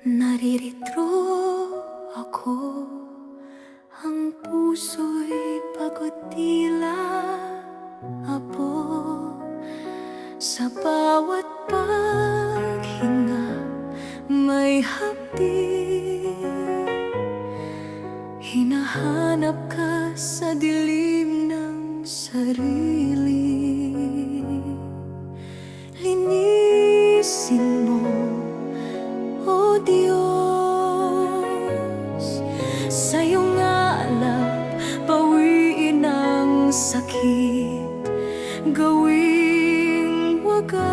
Naririto ako Ang puso'y pagod tila Apo Sa bawat paghinga May hapdi Hinahanap ka sa dilim ng sarili Gawing wagas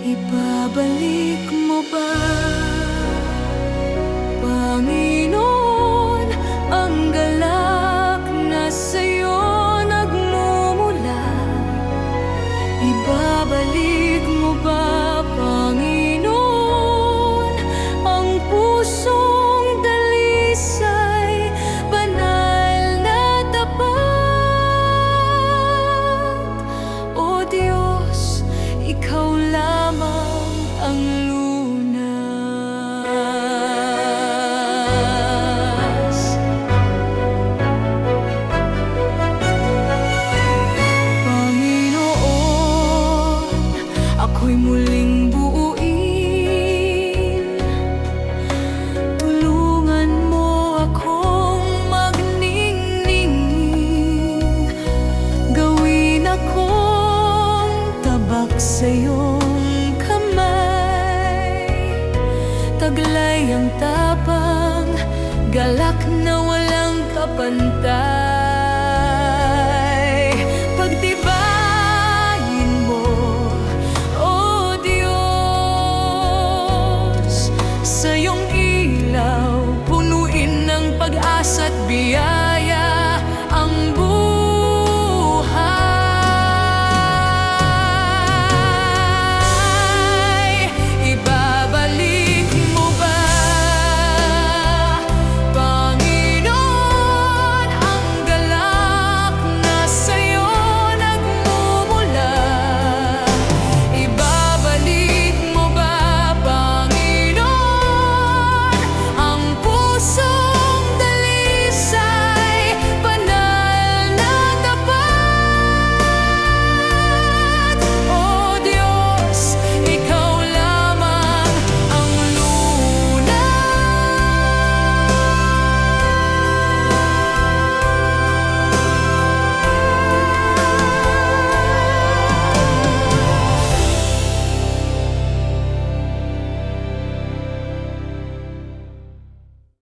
Ibabalik mo ba ang lunas. Panginoon, ako'y muling Taglay ang tapang, galak na walang kapantay. Pagtibayin mo, O Diyos Sa iyong ilaw, punuin ng pag-asa at biyaya